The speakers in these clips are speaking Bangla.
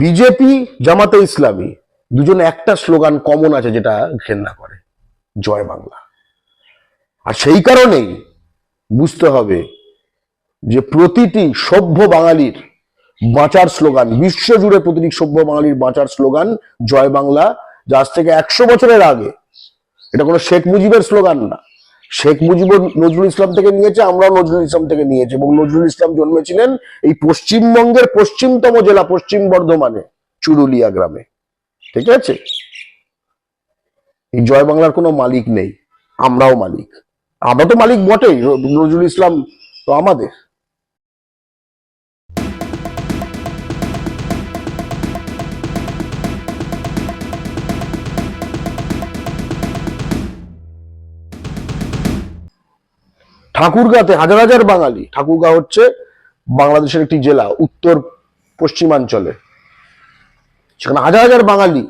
বিজেপি, জামাতে ইসলামী, দুজন একটা স্লোগান কমন আছে যেটা ঘেন্না করে, জয় বাংলা। আর সেই কারণেই বুঝতে হবে যে প্রতিটি সভ্য বাঙালির বাঁচার স্লোগান, বিশ্বজুড়ে প্রতিটি সভ্য বাঙালির বাঁচার স্লোগান, জয় বাংলা, যা আজ থেকে একশো বছরের আগে। এটা কোনো শেখ মুজিবের স্লোগান না। শেখ মুজিব নজরুল ইসলাম থেকে নিয়েছে, আমরাও নজরুল ইসলাম থেকে নিয়েছি এবং নজরুল ইসলাম জন্মেছিলেন এই পশ্চিমবঙ্গের পশ্চিমতম জেলা, পশ্চিম বর্ধমানে, চুরুলিয়া গ্রামে। ঠিক আছে? এই জয় বাংলার কোনো মালিক নেই, আমরাও মালিক। আমরা তো মালিক বটেই, নজরুল ইসলাম তো আমাদের। ঠাকুরগাঁতে হাজার হাজার বাঙালি। ঠাকুরগাঁ হচ্ছে বাংলাদেশের একটি জেলা, উত্তর পশ্চিমাঞ্চলে। সেখানে হাজার হাজার বাঙালি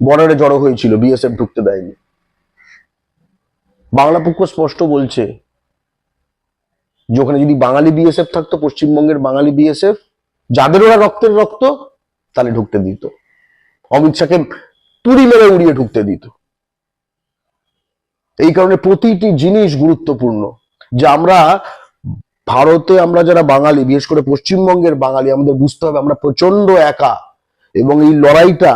বর্ডারে জড়ো হয়েছিল, বিএসএফ ঢুকতে দেয়নি। বাংলা পক্ষ স্পষ্ট বলছে যে ওখানে যদি বাঙালি বিএসএফ থাকতো, পশ্চিমবঙ্গের বাঙালি বিএসএফ, যাদের ওরা রক্তের রক্ত, তাহলে ঢুকতে দিত। অমিত শাহকে তুড়ি মেরে উড়িয়ে ঢুকতে দিত। এই কারণে প্রতিটি জিনিস গুরুত্বপূর্ণ। যে আমরা ভারতে আমরা যারা বাঙালি, বিশেষ করে পশ্চিমবঙ্গের বাঙালি, আমাদের বুঝতে হবে আমরা প্রচণ্ড একা এবং এই লড়াইটা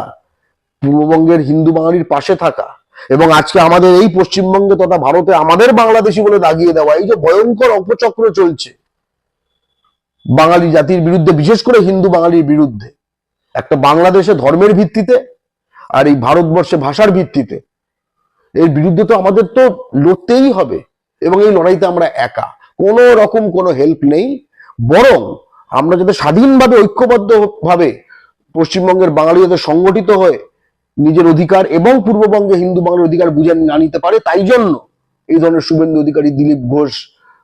পূর্ববঙ্গের হিন্দু বাঙালির পাশে থাকা এবং আজকে আমাদের এই পশ্চিমবঙ্গে তথা ভারতে আমাদের বাংলাদেশি বলে দাগিয়ে দেওয়া, এই যে ভয়ঙ্কর অপচক্র চলছে বাঙালি জাতির বিরুদ্ধে, বিশেষ করে হিন্দু বাঙালির বিরুদ্ধে, একটা বাংলাদেশে ধর্মের ভিত্তিতে আর এই ভারতবর্ষে ভাষার ভিত্তিতে, এর বিরুদ্ধে তো আমাদের তো লড়তেই হবে। এবং এই লড়াইতে আমরা একা। কোনো রকম কোনো হেল্প নেই। বরং আমরা যাতে স্বাধীনভাবে ঐক্যবদ্ধ ভাবে পশ্চিমবঙ্গের বাঙালি যাতে সংগঠিত হয়ে নিজের অধিকার এবং পূর্ববঙ্গে হিন্দু বাংলার অধিকার বুঝে না নিতে পারে, তাই জন্য এই ধরনের শুভেন্দু অধিকারী দিলীপ ঘোষ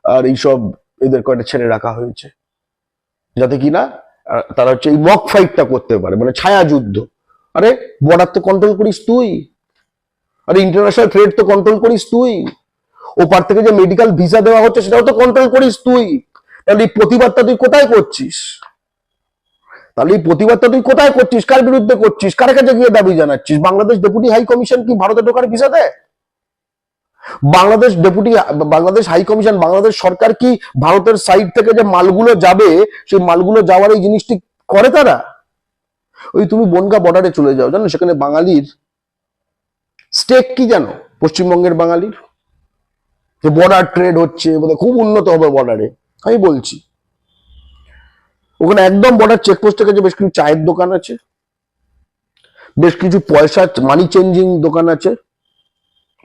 আর এইসব এদের কয়েকটা ছেড়ে রাখা হয়েছে। যাতে কিনা তারা হচ্ছে এই মক ফাইটটা করতে পারে মানে ছায়া যুদ্ধ। আরে বর্ডার তো কন্ট্রোল করিস তুই। আরে ইন্টারন্যাশনাল ট্রেড তো কন্ট্রোল করিস তুই। ওপার থেকে যে মেডিকেল ভিসা দেওয়া হচ্ছে সেটাও তো কন্ট্রোল করিস তুই। তাহলে এই প্রতিবাদটা তুই কোথায় করছিস? তাহলে এই প্রতিবাদটা তুই কোথায় করছিস? কার বিরুদ্ধে করছিস? কার কাছে গিয়ে দাবি জানাচ্ছিস? বাংলাদেশ ডেপুটি হাই কমিশন কি ভারতে ঢোকার ভিসা দেয়? Bangladesh deputy Bangladesh high commission Bangladesh সরকার কি ভারতের সাইড থেকে যে মালগুলো যাবে, সেই মালগুলো যাওয়ার এই জিনিসটি করে তারা? ওই তুমি বনগা বর্ডারে চলে যাও, জানো? সেখানে বাঙালির স্টেক কি জানো? পশ্চিমবঙ্গের বাঙালির? যে বর্ডার ট্রেড হচ্ছে, বোধহয় খুব উন্নত হবে বর্ডারে আমি বলছি। ওখানে একদম বর্ডার চেকপোস্ট থেকে যে বেশ কিছু চায়ের দোকান আছে। বেশ কিছু পয়সা মানি চেঞ্জিং দোকান আছে।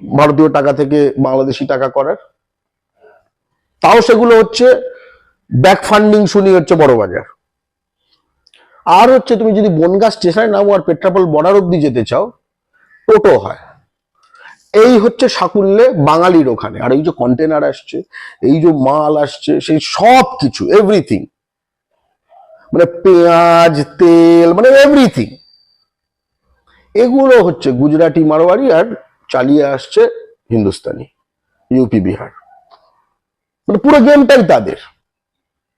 ভারতীয় টাকা থেকে বাংলাদেশি টাকা করার। তাও সেগুলো হচ্ছে ব্যাক ফান্ডিং শুনি হচ্ছে বড় বাজার। আর হচ্ছে তুমি যদি বনগা স্টেশনে নামো আর পেট্রাপোল বর্ডার অব্দি যেতে চাও, টোটো হয়। এই হচ্ছে সাকুল্যে বাঙালির ওখানে। আর এই যে কন্টেনার আসছে, এই যে মাল আসছে, সেই সব কিছু এভরিথিং মানে পেঁয়াজ, তেল মানে এভরিথিং এগুলো হচ্ছে গুজরাটি মারোয়ারি আর চালিয়ে আসছে হিন্দুস্তানি ইউপি বিহার মানে পুরো গেমটাই তাদের।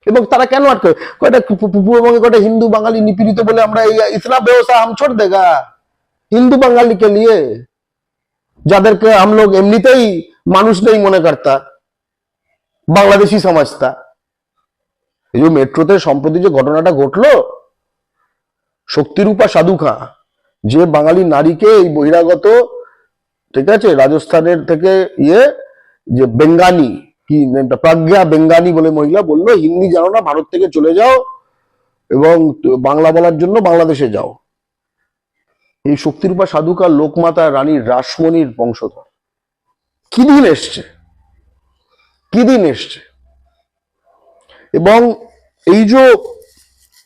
এবং তারা কেন আটকে? কয়টা পূর্ববঙ্গে কয়টা হিন্দু বাঙালি নিপীড়িত বলে আমরা এই ইতনা ব্যবস্থা হাম ছোড় দেগা? হিন্দু বাঙালি কে লিয়ে যাদেরকে हम लोग এমনিতেই মানুষ নেই মনে করতা বাংলাদেশি সমাজতা এই যে মেট্রোতে সম্প্রতি যে ঘটনাটা ঘটলো শক্তিরূপা সাধু খাঁ যে বাঙালি নারীকে এই বহিরাগত ঠিক আছে রাজস্থানের থেকে ইয়ে যে বেঙ্গানি কি নামটা প্রজ্ঞা বেঙ্গানি বলে মহিলা বললো হিন্দি জানো না ভারত থেকে চলে যাও এবং বাংলা বলার জন্য বাংলাদেশে যাও এই শক্তিরূপা সাধুকা লোকমাতা রানী রাসমণির বংশধর। কি দিন এসছে? কি দিন এসছে? এবং এই যে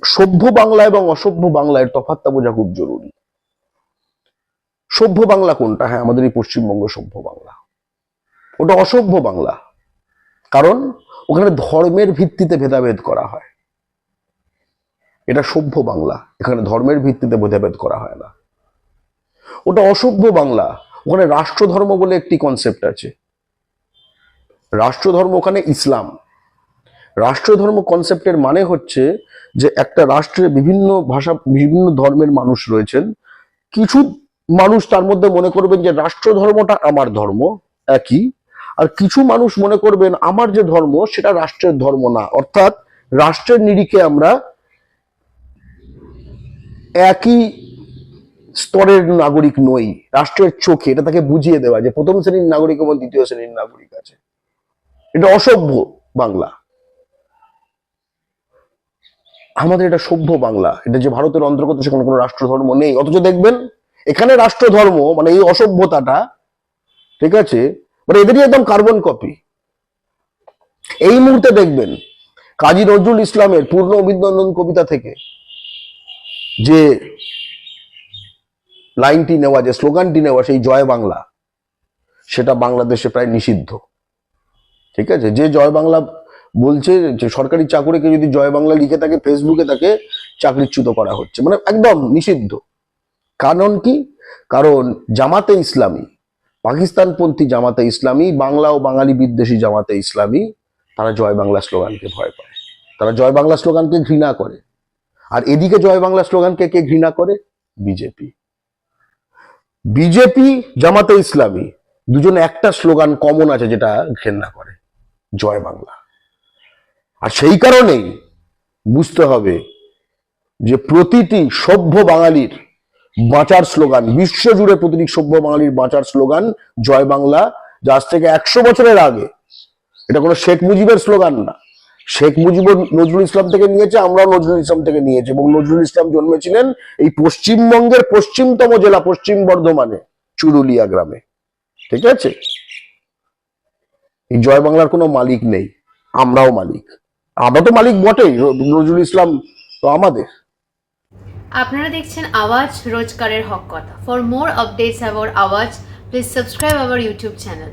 সভ্য বাংলা এবং অসভ্য বাংলা এর তফাৎটা বোঝা খুব জরুরি। সভ্য বাংলা কোনটা? হ্যাঁ আমাদের এই পশ্চিমবঙ্গ সভ্য বাংলা। ওটা অসভ্য বাংলা। কারণ ওখানে ধর্মের ভিত্তিতে ভেদাভেদ করা হয়। এটা সভ্য বাংলা। এখানে ধর্মের ভিত্তিতে ভেদাভেদ করা হয় না। ওটা অসভ্য বাংলা। ওখানে রাষ্ট্রধর্ম বলে একটি কনসেপ্ট আছে। রাষ্ট্রধর্ম ওখানে ইসলাম। রাষ্ট্রধর্ম কনসেপ্টের মানে হচ্ছে যে একটা রাষ্ট্রে বিভিন্ন ভাষা, বিভিন্ন ধর্মের মানুষ রয়েছেন। কিছু মানুষ তার মধ্যে মনে করবেন যে রাষ্ট্রধর্মটা আমার ধর্ম, একই। আর কিছু মানুষ মনে করবেন আমার যে ধর্ম, সেটা রাষ্ট্রের ধর্ম না। অর্থাৎ রাষ্ট্রের নিরিখে আমরা একই স্তরের নাগরিক নই, রাষ্ট্রের চোখে। এটা তাকে বুঝিয়ে দেওয়া যে প্রথম শ্রেণির নাগরিক এবং দ্বিতীয় শ্রেণির নাগরিক আছে। এটা অসভ্য বাংলা। আমাদের এটা সভ্য বাংলা। এটা যে ভারতের অন্তর্গত সেখানে কোনো রাষ্ট্রধর্ম নেই। অথচ দেখবেন, এখানে রাষ্ট্রধর্ম মানে এই অসভ্যতাটা, ঠিক আছে? মানে এদেরই একদম কার্বন কপি এই মুহূর্তে দেখবেন, কাজী নজরুল ইসলামের পূর্ণ অভিনন্দন কবিতা থেকে যে লাইনটি নেওয়া, যে স্লোগানটি নেওয়া, সেই জয় বাংলা, সেটা বাংলাদেশে প্রায় নিষিদ্ধ। ঠিক আছে? যে জয় বাংলা বলছে, যে সরকারি চাকুরিকে যদি জয় বাংলা লিখে থাকে, ফেসবুকে তাকে চাকরিচ্যুত করা হচ্ছে। মানে একদম নিষিদ্ধ। কারণ কি? কারণ জামাতে ইসলামী, পাকিস্তানপন্থী জামাতে ইসলামী, বাংলা ও বাঙালি বিদ্বেষী জামাতে ইসলামী, তারা জয় বাংলা স্লোগানকে ভয় পায়। তারা জয় বাংলা স্লোগানকে ঘৃণা করে। আর এদিকে জয় বাংলা স্লোগানকে কে ঘৃণা করে? বিজেপি। বিজেপি, জামাতে ইসলামী, দুজন একটা স্লোগান কমন আছে যেটা ঘেন্না করে, জয় বাংলা। আর সেই কারণেই বুঝতে হবে যে প্রতিটি সভ্য বাঙালির বাঁচার স্লোগান, বিশ্বজুড়ে প্রতিটি সভ্য বাঙালির বাঁচার স্লোগান, জয় বাংলা, যা আজ থেকে একশো বছরের আগে, এটা কোনো শেখ মুজিবের স্লোগান না। শেখ মুজিব নজরুল ইসলাম থেকে নিয়েছে, আমরাও নজরুল ইসলাম থেকে নিয়েছি এবং নজরুল ইসলাম জন্মেছিলেন এই পশ্চিমবঙ্গের পশ্চিমতম জেলা, পশ্চিম বর্ধমানে, চুরুলিয়া গ্রামে। ঠিক আছে? এই জয় বাংলার কোনো মালিক নেই, আমরাও মালিক। আমরা তো মালিক বটেই, নজরুল ইসলাম তো আমাদের। আপনারা দেখছেন আওয়াজ রোজকারের হক কথা। For more updates about Awaaz please subscribe our YouTube channel